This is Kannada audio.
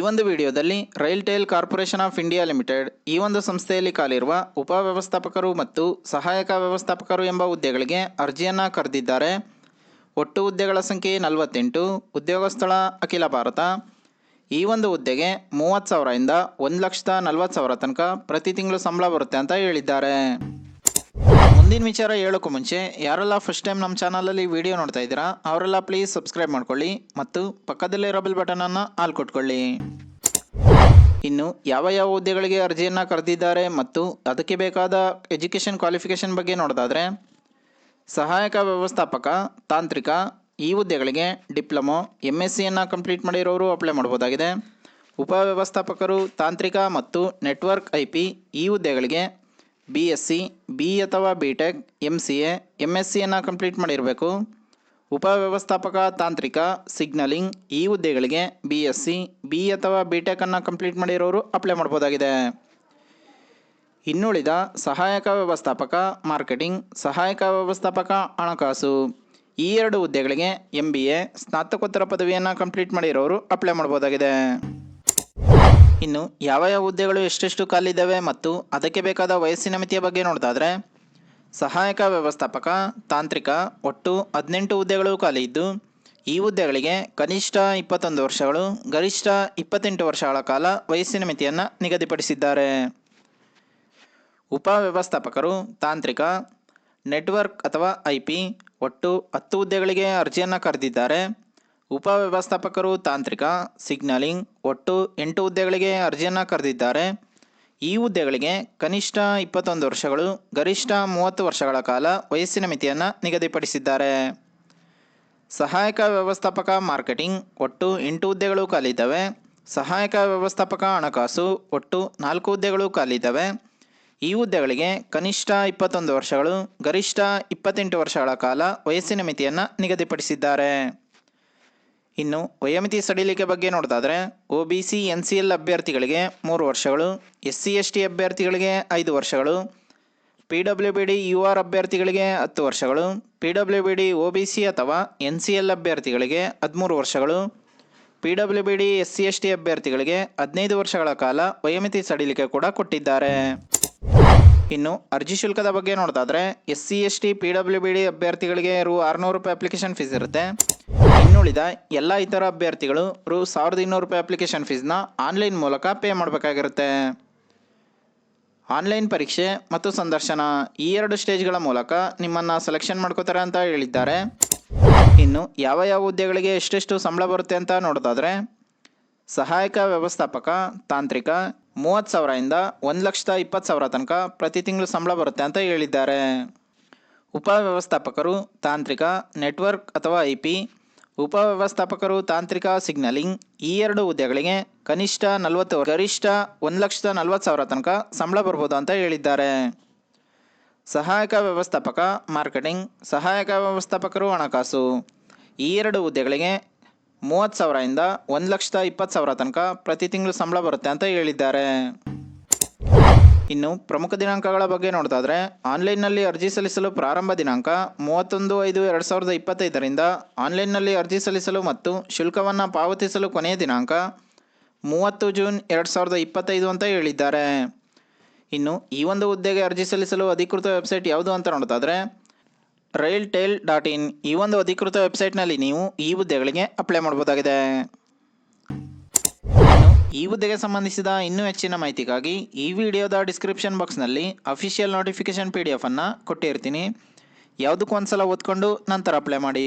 ಒಂದು ವಿಡಿಯೋದಲ್ಲಿ RailTel corporation of India limited ಈ ಒಂದು ಸಂಸ್ಥೆಯಲ್ಲಿ ಉಪ ಉಪವ್ಯವಸ್ಥಾಪಕರು ಮತ್ತು ಸಹಾಯಕ ವ್ಯವಸ್ಥಾಪಕರು ಎಂಬ ಹುದ್ದೆಗಳಿಗೆ ಅರ್ಜಿಯನ್ನು ಕರೆದಿದ್ದಾರೆ. ಒಟ್ಟು ಹುದ್ದೆಗಳ ಸಂಖ್ಯೆ ನಲವತ್ತೆಂಟು, ಉದ್ಯೋಗ ಸ್ಥಳ ಅಖಿಲ ಭಾರತ. ಈ ಒಂದು ಹುದ್ದೆಗೆ ಮೂವತ್ತು ಸಾವಿರದಿಂದ ಒಂದು ಲಕ್ಷದ ನಲವತ್ತು ಸಾವಿರ ತನಕ ಪ್ರತಿ ತಿಂಗಳು ಸಂಬಳ ಬರುತ್ತೆ ಅಂತ ಹೇಳಿದ್ದಾರೆ. ಮುಂದಿನ ವಿಚಾರ ಹೇಳೋಕ್ಕೂ ಮುಂಚೆ, ಯಾರೆಲ್ಲ ಫಸ್ಟ್ ಟೈಮ್ ನಮ್ಮ ಚಾನಲಲ್ಲಿ ವಿಡಿಯೋ ನೋಡ್ತಾ ಇದ್ದೀರಾ, ಅವರೆಲ್ಲ ಪ್ಲೀಸ್ ಸಬ್ಸ್ಕ್ರೈಬ್ ಮಾಡ್ಕೊಳ್ಳಿ ಮತ್ತು ಪಕ್ಕದಲ್ಲಿರೋ ಬೆಲ್ ಬಟನನ್ನು ಆಲ್ ಕೊಟ್ಕೊಳ್ಳಿ. ಇನ್ನು ಯಾವ ಯಾವ ಹುದ್ದೆಗಳಿಗೆ ಅರ್ಜಿಯನ್ನು ಕರೆದಿದ್ದಾರೆ ಮತ್ತು ಅದಕ್ಕೆ ಬೇಕಾದ ಎಜುಕೇಷನ್ ಕ್ವಾಲಿಫಿಕೇಷನ್ ಬಗ್ಗೆ ನೋಡೋದಾದರೆ, ಸಹಾಯಕ ವ್ಯವಸ್ಥಾಪಕ, ತಾಂತ್ರಿಕ, ಈ ಹುದ್ದೆಗಳಿಗೆ ಡಿಪ್ಲೊಮೊ ಎಂ ಎಸ್ ಸಿಯನ್ನು ಕಂಪ್ಲೀಟ್ ಮಾಡಿರೋರು ಅಪ್ಲೈ ಮಾಡ್ಬೋದಾಗಿದೆ. ಉಪವ್ಯವಸ್ಥಾಪಕರು ತಾಂತ್ರಿಕ ಮತ್ತು ನೆಟ್ವರ್ಕ್ ಐ ಪಿ ಈ ಹುದ್ದೆಗಳಿಗೆ ಬಿ ಎಸ್ ಸಿ ಬಿ ಅಥವಾ B tech M C A M S ಸಿಯನ್ನು complete ಮಾಡಿರಬೇಕು. ಉಪವ್ಯವಸ್ಥಾಪಕ, ತಾಂತ್ರಿಕ ಸಿಗ್ನಲಿಂಗ್ ಈ ಹುದ್ದೆಗಳಿಗೆ ಬಿ ಎಸ್ ಸಿ ಬಿ ಅಥವಾ ಬಿ ಟೆಕನ್ನು ಕಂಪ್ಲೀಟ್ ಮಾಡಿರೋರು ಅಪ್ಲೈ ಮಾಡ್ಬೋದಾಗಿದೆ. ಇನ್ನುಳಿದ ಸಹಾಯಕ ವ್ಯವಸ್ಥಾಪಕ ಮಾರ್ಕೆಟಿಂಗ್ ಸಹಾಯಕ ವ್ಯವಸ್ಥಾಪಕ ಹಣಕಾಸು ಈ ಎರಡು ಹುದ್ದೆಗಳಿಗೆ ಎಂ ಬಿ ಎ ಸ್ನಾತಕೋತ್ತರ ಪದವಿಯನ್ನು ಕಂಪ್ಲೀಟ್ ಮಾಡಿರೋರು ಅಪ್ಲೈ ಮಾಡ್ಬೋದಾಗಿದೆ. ಇನ್ನು ಯಾವ ಯಾವ ಹುದ್ದೆಗಳು ಎಷ್ಟೆಷ್ಟು ಖಾಲಿದ್ದಾವೆ ಮತ್ತು ಅದಕ್ಕೆ ಬೇಕಾದ ವಯಸ್ಸಿನ ಮಿತಿಯ ಬಗ್ಗೆ ನೋಡೋದಾದರೆ, ಸಹಾಯಕ ವ್ಯವಸ್ಥಾಪಕ, ತಾಂತ್ರಿಕ ಒಟ್ಟು ಹದಿನೆಂಟು ಹುದ್ದೆಗಳು ಖಾಲಿ ಇದ್ದು ಈ ಹುದ್ದೆಗಳಿಗೆ ಕನಿಷ್ಠ ಇಪ್ಪತ್ತೊಂದು ವರ್ಷಗಳು, ಗರಿಷ್ಠ ಇಪ್ಪತ್ತೆಂಟು ವರ್ಷಗಳ ಕಾಲ ವಯಸ್ಸಿನ ಮಿತಿಯನ್ನು ನಿಗದಿಪಡಿಸಿದ್ದಾರೆ. ಉಪವ್ಯವಸ್ಥಾಪಕರು ತಾಂತ್ರಿಕ, ನೆಟ್ವರ್ಕ್ ಅಥವಾ ಐ ಪಿ ಒಟ್ಟು ಹತ್ತು ಹುದ್ದೆಗಳಿಗೆ ಅರ್ಜಿಯನ್ನು ಕರೆದಿದ್ದಾರೆ. ಉಪವ್ಯವಸ್ಥಾಪಕರು ತಾಂತ್ರಿಕ, ಸಿಗ್ನಲಿಂಗ್, ಒಟ್ಟು ಎಂಟು ಹುದ್ದೆಗಳಿಗೆ ಅರ್ಜಿಯನ್ನು ಕರೆದಿದ್ದಾರೆ. ಈ ಹುದ್ದೆಗಳಿಗೆ ಕನಿಷ್ಠ ಇಪ್ಪತ್ತೊಂದು ವರ್ಷಗಳು, ಗರಿಷ್ಠ ಮೂವತ್ತು ವರ್ಷಗಳ ಕಾಲ ವಯಸ್ಸಿನ ಮಿತಿಯನ್ನು ನಿಗದಿಪಡಿಸಿದ್ದಾರೆ. ಸಹಾಯಕ ವ್ಯವಸ್ಥಾಪಕ ಮಾರ್ಕೆಟಿಂಗ್, ಒಟ್ಟು ಎಂಟು ಹುದ್ದೆಗಳು ಖಾಲಿದ್ದಾವೆ ಸಹಾಯಕ ವ್ಯವಸ್ಥಾಪಕ ಹಣಕಾಸು, ಒಟ್ಟು ನಾಲ್ಕು ಹುದ್ದೆಗಳು ಖಾಲಿದ್ದಾವೆ ಈ ಹುದ್ದೆಗಳಿಗೆ ಕನಿಷ್ಠ ಇಪ್ಪತ್ತೊಂದು ವರ್ಷಗಳು, ಗರಿಷ್ಠ ಇಪ್ಪತ್ತೆಂಟು ವರ್ಷಗಳ ಕಾಲ ವಯಸ್ಸಿನ ಮಿತಿಯನ್ನು ನಿಗದಿಪಡಿಸಿದ್ದಾರೆ. ಇನ್ನು ವಯೋಮಿತಿ ಸಡಿಲಿಕೆ ಬಗ್ಗೆ ನೋಡೋದಾದರೆ O B C, N C L ಅಭ್ಯರ್ಥಿಗಳಿಗೆ ಮೂರು ವರ್ಷಗಳು, ಎಸ್ ಸಿ, ಎಸ್ ಟಿ ಅಭ್ಯರ್ಥಿಗಳಿಗೆ ಐದು ವರ್ಷಗಳು, P W B D, U R ಅಭ್ಯರ್ಥಿಗಳಿಗೆ ಹತ್ತು ವರ್ಷಗಳು, P W B D, O B C ಅಥವಾ ಎನ್ ಸಿ ಎಲ್ ಅಭ್ಯರ್ಥಿಗಳಿಗೆ ಹದಿಮೂರು ವರ್ಷಗಳು, P W B D, S C, S T ಅಭ್ಯರ್ಥಿಗಳಿಗೆ ಹದಿನೈದು ವರ್ಷಗಳ ಕಾಲ ವಯೋಮಿತಿ ಸಡಿಲಿಕೆ ಕೂಡ ಕೊಟ್ಟಿದ್ದಾರೆ. ಇನ್ನು ಅರ್ಜಿ ಶುಲ್ಕದ ಬಗ್ಗೆ ನೋಡೋದಾದರೆ S C, S T, P W B D ಅಭ್ಯರ್ಥಿಗಳಿಗೆ ರು ಆರುನೂರು ರೂಪಾಯಿ ಅಪ್ಲಿಕೇಶನ್ ಫೀಸ್ ಇರುತ್ತೆ. ಇನ್ನುಳಿದ ಎಲ್ಲ ಇತರ ಅಭ್ಯರ್ಥಿಗಳು ರು ಸಾವಿರದ ಇನ್ನೂರು ರೂಪಾಯಿ ಅಪ್ಲಿಕೇಶನ್ ಫೀಸ್ನ ಆನ್ಲೈನ್ ಮೂಲಕ ಪೇ ಮಾಡಬೇಕಾಗಿರುತ್ತೆ. ಆನ್ಲೈನ್ ಪರೀಕ್ಷೆ ಮತ್ತು ಸಂದರ್ಶನ ಈ ಎರಡು ಸ್ಟೇಜ್ಗಳ ಮೂಲಕ ನಿಮ್ಮನ್ನು ಸೆಲೆಕ್ಷನ್ ಮಾಡ್ಕೋತಾರೆ ಅಂತ ಹೇಳಿದ್ದಾರೆ. ಇನ್ನು ಯಾವ ಯಾವ ಹುದ್ದೆಗಳಿಗೆ ಎಷ್ಟೆಷ್ಟು ಸಂಬಳ ಬರುತ್ತೆ ಅಂತ ನೋಡೋದಾದರೆ, ಸಹಾಯಕ ವ್ಯವಸ್ಥಾಪಕ, ತಾಂತ್ರಿಕ ಮೂವತ್ತು ಸಾವಿರದಿಂದ ಒಂದು ಲಕ್ಷದ ಇಪ್ಪತ್ತು ಸಾವಿರ ತನಕ ಪ್ರತಿ ತಿಂಗಳು ಸಂಬಳ ಬರುತ್ತೆ ಅಂತ ಹೇಳಿದ್ದಾರೆ. ಉಪವ್ಯವಸ್ಥಾಪಕರು ತಾಂತ್ರಿಕ ನೆಟ್ವರ್ಕ್ ಅಥವಾ ಐ ಪಿ ಉಪವ್ಯವಸ್ಥಾಪಕರು ತಾಂತ್ರಿಕ ಸಿಗ್ನಲಿಂಗ್ ಈ ಎರಡು ಹುದ್ದೆಗಳಿಗೆ ಕನಿಷ್ಠ ನಲವತ್ತು ಗರಿಷ್ಠ ಒಂದು ಲಕ್ಷದ ನಲ್ವತ್ತು ಸಾವಿರ ತನಕ ಸಂಬಳ ಬರ್ಬೋದು ಅಂತ ಹೇಳಿದ್ದಾರೆ. ಸಹಾಯಕ ವ್ಯವಸ್ಥಾಪಕ, ಮಾರ್ಕೆಟಿಂಗ್, ಸಹಾಯಕ ವ್ಯವಸ್ಥಾಪಕರು ಹಣಕಾಸು. ಈ ಎರಡು ಹುದ್ದೆಗಳಿಗೆ ಮೂವತ್ತು ಸಾವಿರದಿಂದ ಒಂದು ಲಕ್ಷದ ಇಪ್ಪತ್ತು ಸಾವಿರ ತನಕ ಪ್ರತಿ ತಿಂಗಳು ಸಂಬಳ ಬರುತ್ತೆ ಅಂತ ಹೇಳಿದ್ದಾರೆ. ಇನ್ನು ಪ್ರಮುಖ ದಿನಾಂಕಗಳ ಬಗ್ಗೆ ನೋಡೋದಾದರೆ ಆನ್ಲೈನ್ನಲ್ಲಿ ಅರ್ಜಿ ಸಲ್ಲಿಸಲು ಪ್ರಾರಂಭ ದಿನಾಂಕ ಮೂವತ್ತೊಂದು ಐದು ಎರಡು ಸಾವಿರದ ಇಪ್ಪತ್ತೈದರಿಂದ ಆನ್ಲೈನ್ನಲ್ಲಿ ಅರ್ಜಿ ಸಲ್ಲಿಸಲು ಮತ್ತು ಶುಲ್ಕವನ್ನು ಪಾವತಿಸಲು ಕೊನೆಯ ದಿನಾಂಕ ಮೂವತ್ತು ಜೂನ್ ಎರಡು ಸಾವಿರದ ಇಪ್ಪತ್ತೈದು ಅಂತ ಹೇಳಿದ್ದಾರೆ. ಇನ್ನು ಈ ಒಂದು ಹುದ್ದೆಗೆ ಅರ್ಜಿ ಸಲ್ಲಿಸಲು ಅಧಿಕೃತ ವೆಬ್ಸೈಟ್ ಯಾವುದು ಅಂತ ನೋಡೋದಾದರೆ ರೈಲ್ ಟೇಲ್ ಡಾಟ್ ಇನ್ ಈ ಒಂದು ಅಧಿಕೃತ ವೆಬ್ಸೈಟ್ನಲ್ಲಿ ನೀವು ಈ ಹುದ್ದೆಗಳಿಗೆ ಅಪ್ಲೈ ಮಾಡ್ಬೋದಾಗಿದೆ ಈ ಹುದ್ದೆಗೆ ಸಂಬಂಧಿಸಿದ ಇನ್ನೂ ಹೆಚ್ಚಿನ ಮಾಹಿತಿಗಾಗಿ ಈ ವಿಡಿಯೋದ ಡಿಸ್ಕ್ರಿಪ್ಷನ್ ಬಾಕ್ಸ್ನಲ್ಲಿ ಅಫಿಷಿಯಲ್ ನೋಟಿಫಿಕೇಶನ್ ಪಿ ಡಿ ಎಫನ್ನು ಕೊಟ್ಟಿರ್ತೀನಿ. ಯಾವುದಕ್ಕೂ ಒಂದ್ಸಲ ಓದ್ಕೊಂಡು ನಂತರ ಅಪ್ಲೈ ಮಾಡಿ.